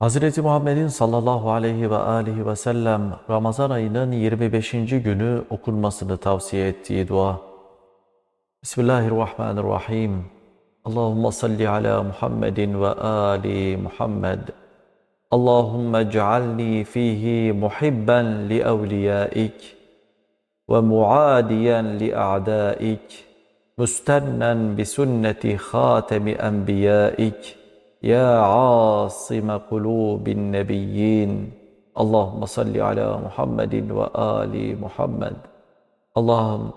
Hazreti Muhammed'in sallallahu aleyhi ve aleyhi ve sellem Ramazan ayının 25. günü okunmasını tavsiye ettiği dua. Bismillahirrahmanirrahim. Allahümme salli ala Muhammedin ve ali Muhammed. Allahümme cealni fihi muhibben li evliyaik ve muadiyen li a'daik. Müstennen bi sünneti hatemi enbiyaik. Ya asime kulubin nebiyyin. Allahümme salli ala Muhammedin ve ali Muhammed. Allah'ım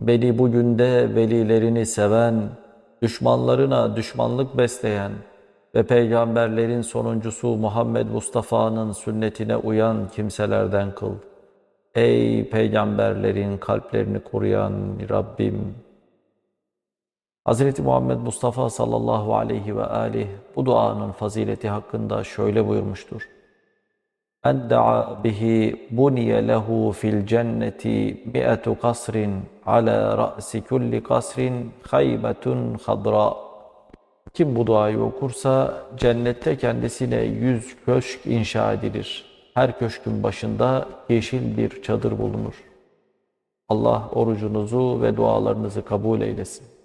beni bugün de velilerini seven, düşmanlarına düşmanlık besleyen ve peygamberlerin sonuncusu Muhammed Mustafa'nın sünnetine uyan kimselerden kıl. Ey peygamberlerin kalplerini koruyan Rabbim! Hz. Muhammed Mustafa sallallahu aleyhi ve aleyh bu duanın fazileti hakkında şöyle buyurmuştur. En da'a bihi buniye lehu fil cenneti mi'etu kasrin ala ra'si kulli kasrin haybetun hadra. Kim bu duayı okursa cennette kendisine yüz köşk inşa edilir. Her köşkün başında yeşil bir çadır bulunur. Allah orucunuzu ve dualarınızı kabul eylesin.